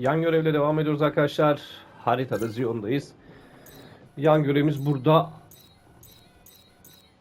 Yan görevle devam ediyoruz arkadaşlar. Haritada Zion'dayız. Yan görevimiz burada.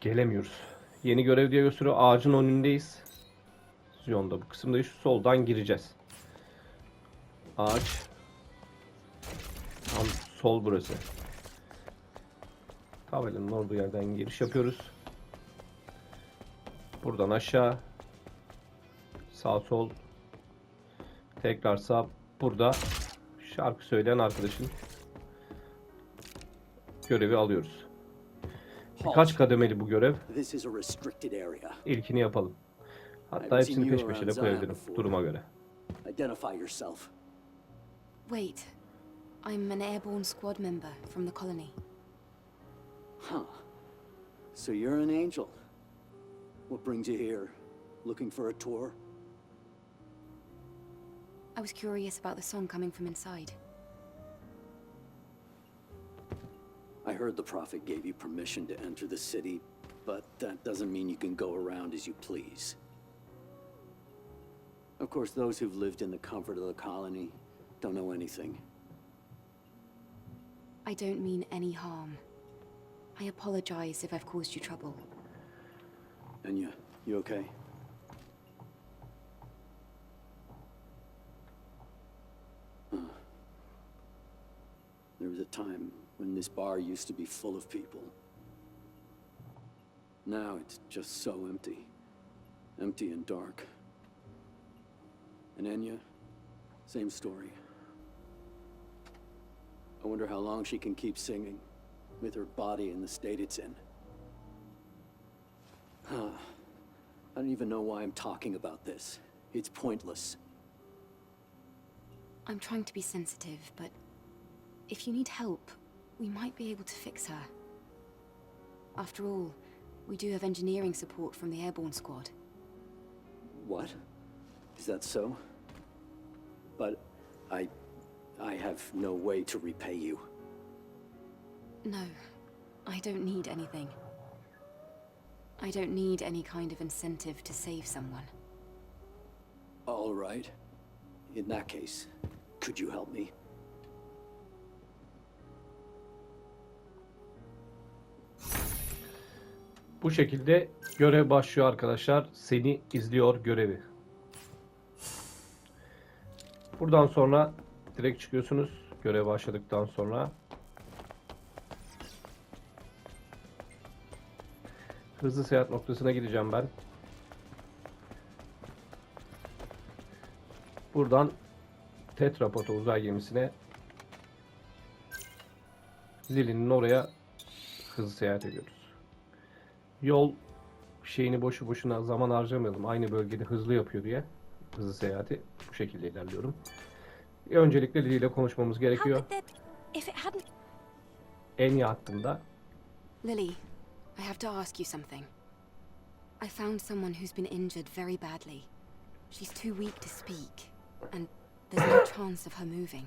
Gelemiyoruz. Yeni görev diye gösteriyor. Ağacın önündeyiz. Zion'da bu kısımda şu soldan gireceğiz. Ağaç. Tam sol burası. Tabelanın olduğu yerden giriş yapıyoruz. Buradan aşağı. Sağ sol. Tekrar sağ. Burada şarkı söyleyen arkadaşın görevi alıyoruz. Birkaç kademeli bu görev. İlkini yapalım. Hatta hepsini peş peşe de koyabilirim duruma göre. Wait. I'm an airborne squad member from the colony. Huh. So you're an angel. What brings you here? Looking for a tour? I was curious about the song coming from inside. I heard the prophet gave you permission to enter the city, but that doesn't mean you can go around as you please. Of course, those who've lived in the comfort of the colony don't know anything. I don't mean any harm. I apologize if I've caused you trouble. And you, you okay? Huh. There was a time when this bar used to be full of people. Now it's just so empty. Empty and dark. And Enya, same story. I wonder how long she can keep singing with her body in the state it's in. Huh. I don't even know why I'm talking about this. It's pointless. I'm trying to be sensitive, but if you need help, we might be able to fix her. After all, we do have engineering support from the airborne squad. What? Is that so? But I. I have no way to repay you. No, I don't need anything. I don't need any kind of incentive to save someone. All right. In that case, could you help me? Bu şekilde görev başlıyor arkadaşlar. Seni izliyor görevi. Buradan sonra direkt çıkıyorsunuz. Görev başladıktan sonra. Hızlı seyahat noktasına gideceğim ben. Buradan Tetrapod'a uzay gemisine Lily'nin oraya hızlı seyahat ediyoruz. Yol şeyini boşu boşuna zaman harcamayalım. Aynı bölgede hızlı yapıyor diye hızlı seyahati bu şekilde ilerliyorum. Öncelikle Lily ile konuşmamız gerekiyor. Enya hakkında Lily, I have to ask you something. I found someone who's been injured very badly. She's too weak to speak, and there's no chance of her moving.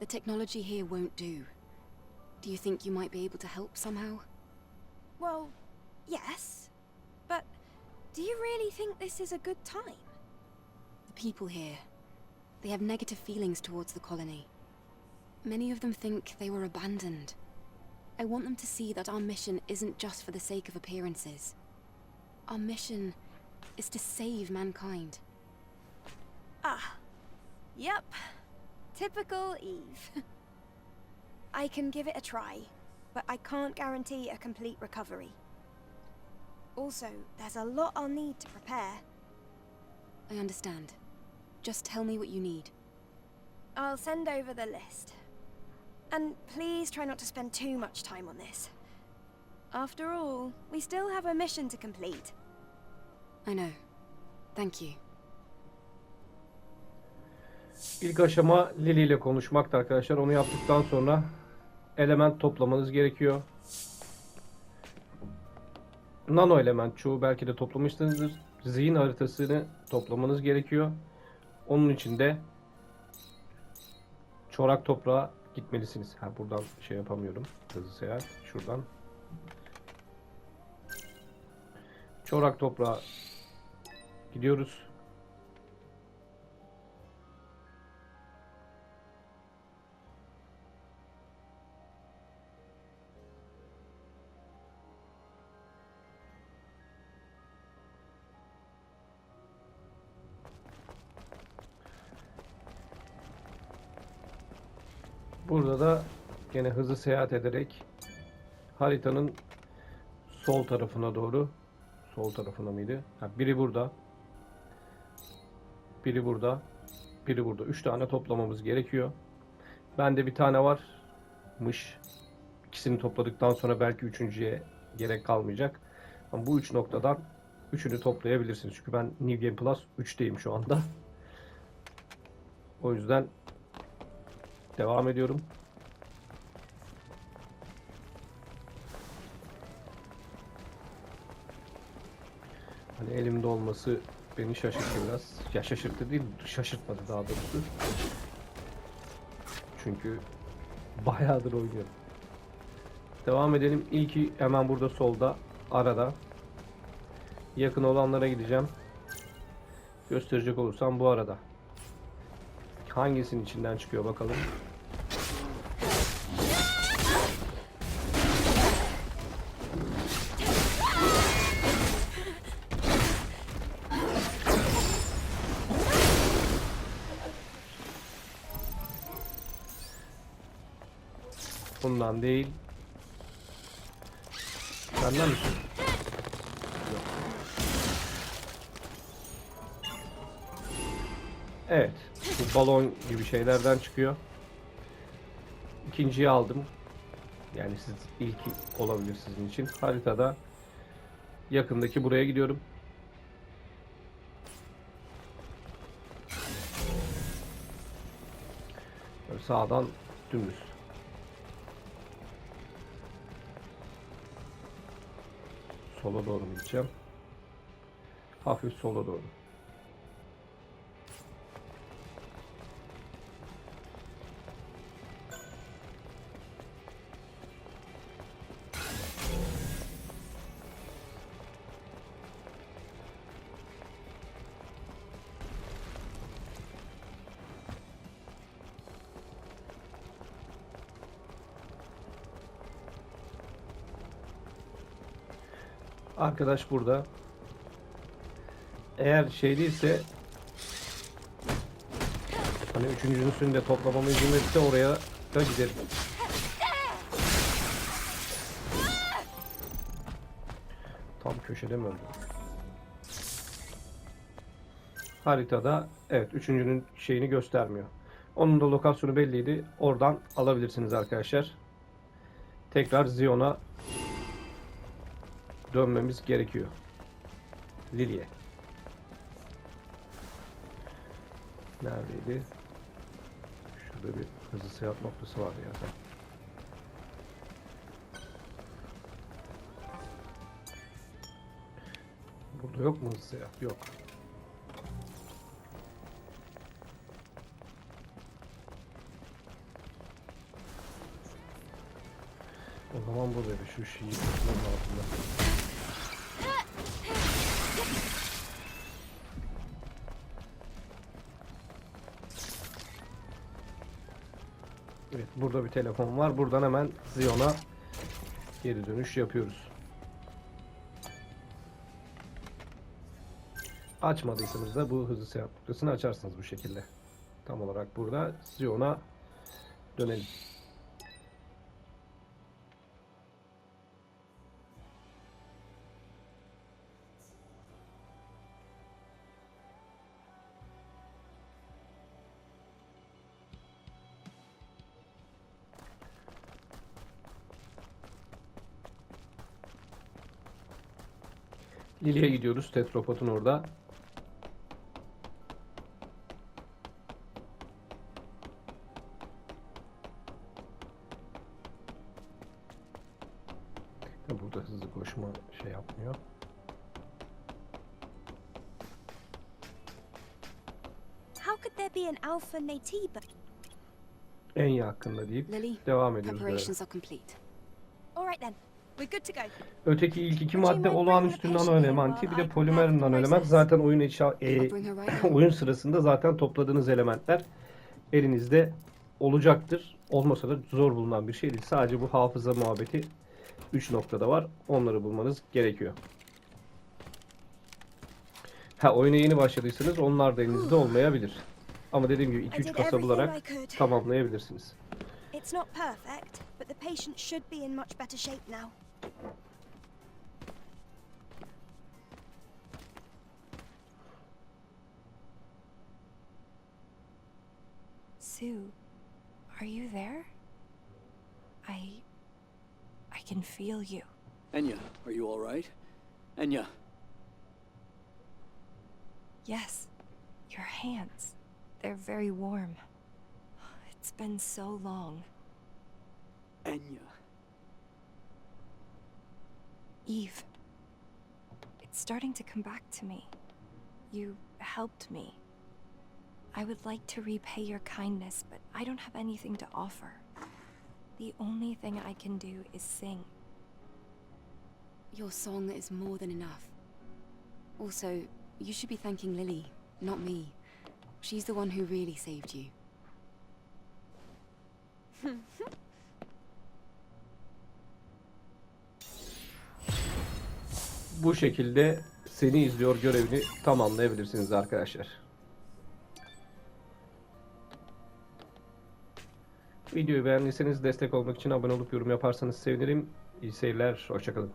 The technology here won't do. Do you think you might be able to help somehow? Well, yes. But do you really think this is a good time? The people here, they have negative feelings towards the colony. Many of them think they were abandoned. I want them to see that our mission isn't just for the sake of appearances. Our mission is to save mankind. Ah. Yep. Typical Eve. I can give it a try, but I can't guarantee a complete recovery. Also, there's a lot I'll need to prepare. I understand. Just tell me what you need. I'll send over the list. And please try not to spend too much time on this. After all, we still have a mission to complete. I know. Thank you. ilk aşama Lily ile konuşmaktı arkadaşlar. Onu yaptıktan sonra element toplamanız gerekiyor. Nano element çoğu belki de toplamışsınızdır. Zihin haritasını toplamanız gerekiyor. Onun için de çorak toprağa gitmelisiniz. Ha buradan şey yapamıyorum. Hızlı seyahat. Şuradan. Çorak toprağa gidiyoruz. Burada da gene hızlı seyahat ederek haritanın sol tarafına doğru sol tarafına mıydı? Ha, biri burada. Biri burada. Biri burada. Üç tane toplamamız gerekiyor. Bende bir tane varmış. İkisini topladıktan sonra belki üçüncüye gerek kalmayacak. Ama bu üç noktadan üçünü toplayabilirsiniz. Çünkü ben New Game Plus 3'teyim şu anda. O yüzden devam ediyorum. Hani elimde olması beni şaşırttı biraz. Ya şaşırttı değil, şaşırtmadı daha doğrusu. Çünkü bayağıdır oynuyorum. Devam edelim. İlki hemen burada solda, arada. Yakın olanlara gideceğim. Gösterecek olursam bu arada. Hangisinin içinden çıkıyor bakalım. Bundan değil. Senden misin? Yok. Evet. Bu balon gibi şeylerden çıkıyor. İkinciyi aldım. Yani siz ilki olabilir sizin için. Haritada yakındaki buraya gidiyorum. Böyle sağdan dümdüz. Sola doğru mu gideceğim? Hafif sola doğru. Arkadaş burada. Eğer şey değilse hani üçüncüsünü de toplamamı izin verirse oraya da giderim. Tam köşede mi öldü? Haritada evet üçüncünün şeyini göstermiyor. Onun da lokasyonu belliydi. Oradan alabilirsiniz arkadaşlar. Tekrar Zion'a dönmemiz gerekiyor. Lily'e. Neredeydi? Şurada bir hızlı seyahat noktası vardı ya. Burada yok mu hızlı seyahat? Yok. O zaman buradaydı. Şu şeyi tutmanın altında. Evet burada bir telefon var. Buradan hemen Zion'a geri dönüş yapıyoruz. Açmadıysanız da bu hızlı seyahat noktasını açarsınız bu şekilde. Tam olarak burada Zion'a dönelim. Lily'e gidiyoruz. Tetropod'un orada. Burada hızlı koşma şey yapmıyor. How could there be an Alpha Natiba? En yakında deyip Lily, devam ediyoruz preparations are complete. Öteki ilk iki madde olağanüstü nano elementi bir de polimer nano element. Zaten oyun eşya, e, oyun sırasında zaten topladığınız elementler elinizde olacaktır. Olmasa da zor bulunan bir şey değil. Sadece bu hafıza muhabbeti 3 noktada var. Onları bulmanız gerekiyor. Ha oyuna yeni başladıysanız onlar da elinizde olmayabilir. Ama dediğim gibi I 2-3 did kasa bularak tamamlayabilirsiniz. It It's not perfect, but the patient should be in much better shape now. Sue, are you there? I. I can feel you. Enya, are you all right? Enya, Yes, your hands. They're very warm. It's been so long. Enya. Eve. It's starting to come back to me. You helped me. I would like to repay your kindness, but I don't have anything to offer. The only thing I can do is sing. Your song is more than enough. Also, you should be thanking Lily, not me. She's the one who really saved you. Bu şekilde seni izliyor görevini tamamlayabilirsiniz arkadaşlar. Videoyu beğendiyseniz destek olmak için abone olup yorum yaparsanız sevinirim. İyi seyirler, hoşçakalın.